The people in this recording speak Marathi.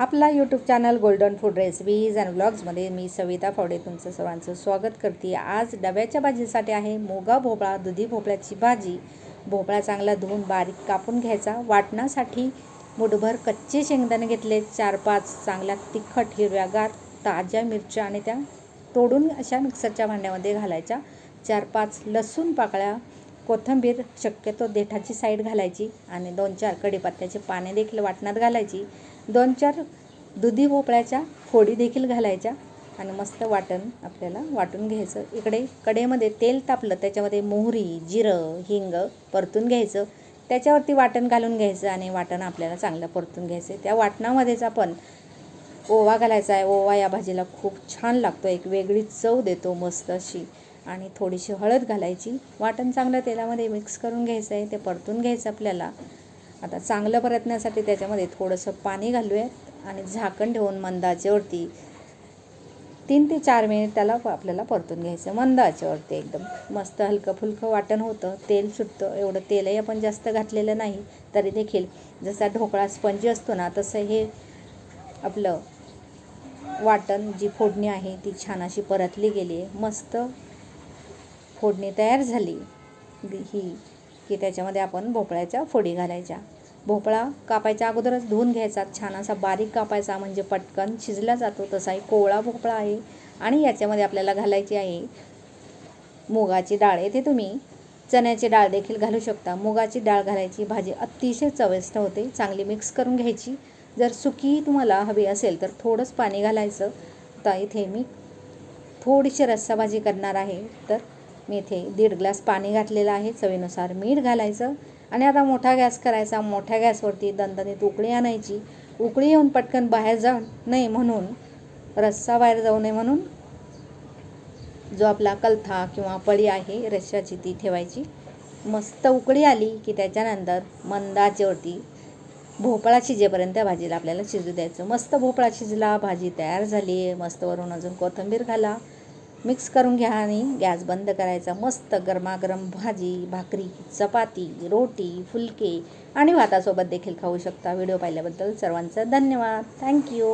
आपला YouTube channel golden food recipes and ब्लॉग्समध्ये मी सविता फावडे तुमचं सर्वांचं स्वागत करते. आज डब्याच्या भाजीसाठी आहे मोगा भोपळा दुधी भोपळ्याची भाजी. भोपळा चांगला धुवून बारीक कापून घ्यायचा. वाटण्यासाठी मुठभर कच्चे शेंगदाणे घेतले. चार पाच चांगल्या तिखट हिरव्यागार ताज्या मिरच्या आणि त्या तोडून अशा मिक्सरच्या भांड्यामध्ये घालायच्या. चार पाच लसूण पाकळ्या कोथिंबीर शक्यतो देठाची साईड घालायची आणि दोन चार कढीपत्त्याचे पाने देखील वाटणात घालायची. दोन चार दुधी भोपळ्याच्या फोडी देखील घालायच्या आणि मस्त वाटण आपल्याला वाटून घ्यायचं. इकडे कडेमध्ये तेल तापलं त्याच्यामध्ये मोहरी जिरं हिंग परतून घ्यायचं. त्याच्यावरती वाटण घालून घ्यायचं आणि वाटण आपल्याला चांगलं परतून घ्यायचं. त्या वाटणामध्येच आपण ओवा घालायचा आहे. ओवा या भाजीला खूप छान लागतो. एक वेगळी चव देतो मस्त अशी. आणि थोडीशी हळद घालायची. वाटण चांगलं तेलामध्ये मिक्स करून घ्यायचं आहे. ते परतून घ्यायचं आपल्याला. आता चांगलं परतण्यासाठी त्याच्यामध्ये थोडंसं पाणी घालूयात आणि झाकण ठेवून मंदाच्यावरती तीन ते चार मिनिट त्याला आपल्याला परतून घ्यायचं. मंदाच्यावरती एकदम. मस्त हलकं फुलकं वाटण होतं. तेल सुटतं. एवढं तेलही आपण जास्त घातलेलं नाही. तरी देखील जसा ढोकळा स्पंजी असतो ना तसं हे आपलं वाटण जी फोडणी आहे ती छान अशी परतली गेली आहे. मस्त फोडणी तयार झाली. ही की त्याच्यामध्ये आपण भोपळ्याच्या फोडी घालायच्या. भोपळा कापायच्या अगोदरच धुवून घ्यायचा. छान असा बारीक कापायचा म्हणजे पटकन शिजला जातो. तसाही कोवळा भोपळा आहे. आणि याच्यामध्ये आपल्याला घालायची आहे मुगाची डाळ. येथे तुम्ही चण्याची डाळ देखील घालू शकता. मुगाची डाळ घालायची. भाजी अतिशय चविष्ट होते. चांगली मिक्स करून घ्यायची. जर सुकी तुम्हाला हवी असेल तर थोडंच पाणी घालायचं. तर इथे मी थोडीशी रस्सा भाजी करणार आहे. तर मी इथे दीड ग्लास पाणी घातलेलं आहे चवीनुसार मीठ घालायचं. आणि आता मोठा गॅस करायचा मोठ्या गॅसवरती दणदणीत उकळी आणायची. उकळी येऊन पटकन बाहेर जाऊ नये म्हणून रस्सा बाहेर जाऊ नये म्हणून जो आपला कलथा किंवा पळी आहे रश्श्याची ती ठेवायची. मस्त उकळी आली की त्याच्यानंतर मंदाचेवरती भोपळा शिजेपर्यंत त्या भाजीला आपल्याला शिजू द्यायचं. मस्त भोपळा शिजला भाजी तयार झाली आहे मस्त वरून अजून कोथिंबीर घाला. मिक्स करून घ्या आणि गॅस बंद करायचा. मस्त गरमागरम भाजी भाकरी चपाती रोटी फुलके आणि भातासोबत देखील खाऊ शकता. व्हिडिओ पाहिल्याबद्दल सर्वांचं धन्यवाद. थँक्यू